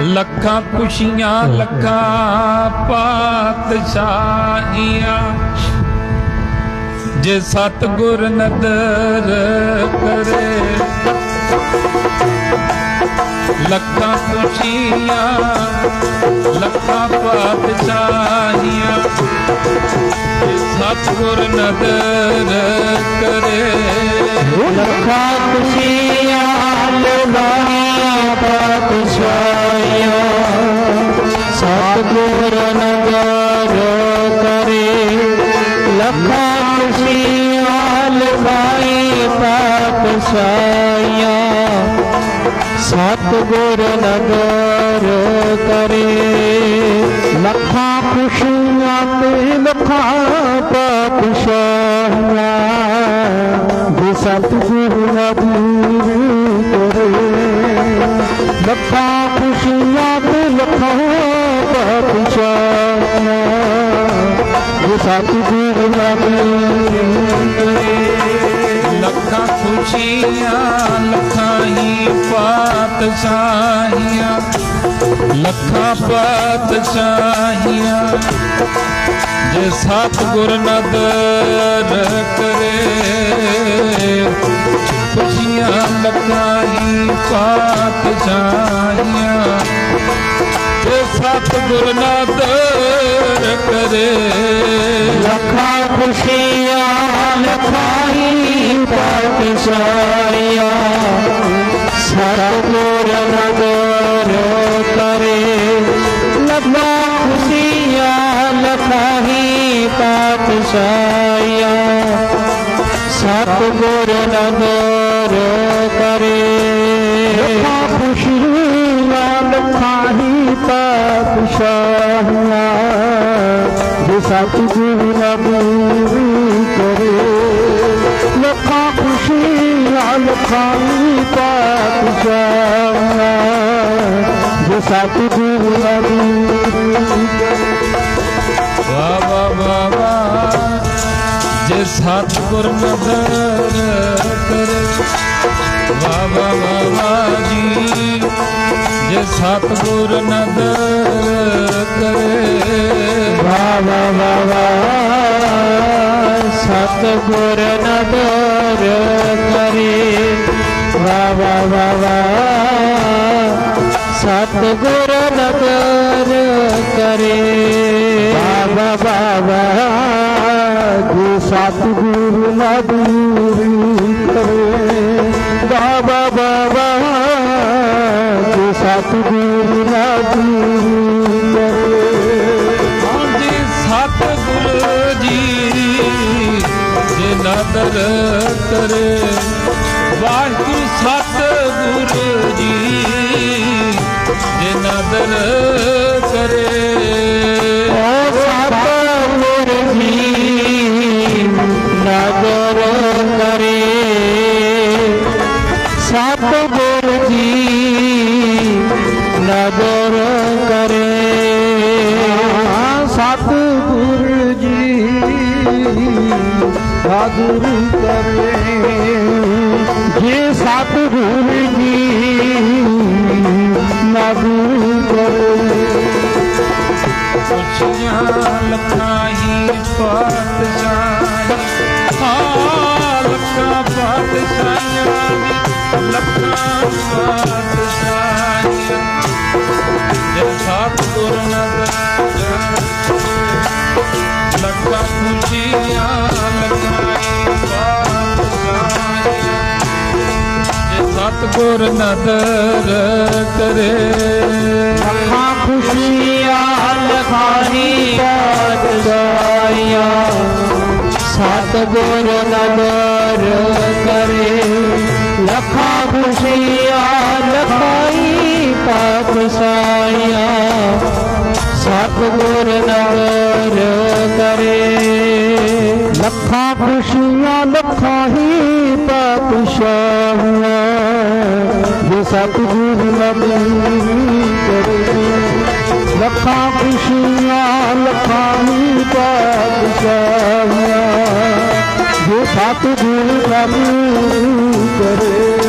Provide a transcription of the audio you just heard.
ਲੱਖਾਂ ਖੁਸ਼ੀਆਂ, ਲੱਖਾਂ ਪਾਤਸ਼ਾਹੀਆਂ। ਜੇ ਸਤਗੁਰ ਨਦਰ ਕਰੇ, ਲੱਖਾਂ ਖੁਸ਼ੀਆਂ, ਲੱਖਾਂ ਪਾਤਸ਼ਾਹੀਆਂ। ਜੇ ਸਤਗੁਰ ਨਦਰ ਕਰੇ, ਲੱਖਾਂ ਖੁਸ਼ੀਆਂ ਲੱਖਾਂ ਖੁਸ਼ੀਆਂ ਲਗਾਈ ਪਾਤਸ਼ਾਹੀਆਂ ਸਤਿਗੁਰ ਨਗਰ ਕਰੇ, ਲੱਖਾਂ ਖੁਸ਼ੀਆਂ ਤੇ ਲੱਖਾਂ ਪਾਤਸ਼ਾਹੀਆਂ ਜੇ ਸਤਿਗੁਰੂ ਨਦੀਰ ਕਰੇ, ਲੱਖਾਂ ਖੁਸ਼ੀਆਂ ਤੇ ਲੱਖਾਂ ਸਤਿਗੁਰ ਨਦੀਰ ਲੱਖਾਂ ਖੁਸ਼ੀਆਂ, ਲੱਖਾਂ ਹੀ ਪਾਤਸ਼ਾਹੀਆਂ ਲੱਖਾਂ ਪਾਤਸ਼ਾਹੀਆਂ ਜੇ ਸਤਿਗੁਰ ਨਦਰ ਕਰੇ, ਖੁਸ਼ੀਆਂ, ਲੱਖਾਂ ਹੀ ਪਾਤਸ਼ਾਹੀਆਂ ਜੇ ਸਤਿਗੁਰ ਨਦਰ ਕਰੇ। ਲੱਖਾਂ ਖੁਸ਼ੀਆਂ ਲਖਾਈ ਪਾਤਸ਼ਾਹੀਆਂ ਸਤਿਗੁਰ ਨਗਰ ਕਰੇ। ਲੱਖਾਂ ਖੁਸ਼ੀਆਂ ਲਖਾਈ ਪਾਤਸ਼ਾਹੀਆਂ ਸਤਿਗੁਰ ਨਗਰ ਕਰੇ। ਲੱਖਾਂ ਲਖਾਈ ਪਾਤਸ਼ਾਹੀਆਂ ਜੇ ਸਤਿਗੁਰੂ ਨਬੂਰ ਕਰੇ ਲੱਖਾਂ ਖੁਸ਼ੀਆਂ ਲਖਾਈ ਪਾਤਸ਼ਾਹਾਂ ਜੇ ਸਤਿਗੁਰੂ ਨਬੂਰ ਕਰੇ ਵਾ ਵਾ ਵਾ ਵਾ ਜੇ ਸਤਿਗੁਰ ਨਦਰ ਕਰੇ ਵਾ ਵਾ ਵਾ ਵਾ ਜੀ ਜੇ ਸਤਿਗੁਰ ਨਦਰ ਕਰੇ। ਵਾ ਵਾ ਵਾ ਵਾ ਸਤਿਗੁਰ ਨਦਰ ਕਰੇ। ਵਾ ਵਾ ਵਾ ਵਾ ਸਤਿਗੁਰ ਨਦਰ ਕਰੇ। ਵਾ ਵਾ ਵਾ ਜੀ ਸਤਿਗੁਰੂ ਨਦਰ ਕਰੇ। ਵਾ ਵਾ ਵਾ ਸਤਿਗੁਰੂ ਨਦਰ ਹਾਂਜੀ ਸਤਿਗੁਰ ਜੀ ਜੇ ਨਦਰ ਕਰੇ। ਵਾਹਿਗੁਰੂ ਸਤਿਗੁਰ ਜੀ ਜੇ ਨਦਰ ਕਰੇ। ਸਤਿਗੁਰ ਜੀ ਨਦਰ ਕਰੇ ਜੇ ਸਤਿਗੁਰ ਜੀ ਨਦਰ ਕਰੇ ਖੁਸ਼ੀਆਂ ਲੱਖਾਂ ਹੀ ਪਾਤਸ਼ਾਹੀਆਂ ਹਾਂ ਲੱਖਾਂ ਪਾਤਸ਼ਾਹੀਆਂ ਦੀ ਲੱਖਾਂ ਪਾਤਸ਼ਾਹੀਆਂ ਜੇ ਸਤਿਗੁਰ ਨਦਰ ਲੱਖਾਂ ਖੁਸ਼ੀਆਂ ਲੱਖਾਂ ਹੀ ਜੇ ਸਤਿਗੁਰ ਨਦਰ ਕਰੇ। ਲੱਖਾਂ ਖੁਸ਼ੀਆਂ ਲਖਾਣੀ ਪਾਤਸ਼ਾਹੀਆਂ ਸਤਿਗੁਰ ਨਦਰ ਕਰੇ। ਲੱਖਾਂ ਖੁਸ਼ੀਆਂ ਲਖਾਈ ਪਾਤਸ਼ਾਹੀਆਂ ਸਤਿਗੁਰ ਨਦਰ ਕਰੇ। ਲੱਖਾਂ ਖੁਸ਼ੀਆਂ ਲੱਖਾਂ ਹੀ ਪਾਤਸ਼ਾਹੀਆਂ ਜੇ ਸਤਿਗੁਰੂ ਨਬੀ ਕਰੇ। ਲੱਖਾਂ ਖੁਸ਼ੀਆਂ ਲੱਖਾਂ ਹੀ ਪਾਤਸ਼ਾਹੀਆਂ ਜੇ ਸਤਿਗੁਰੂ ਨਬੀ ਕਰੇ।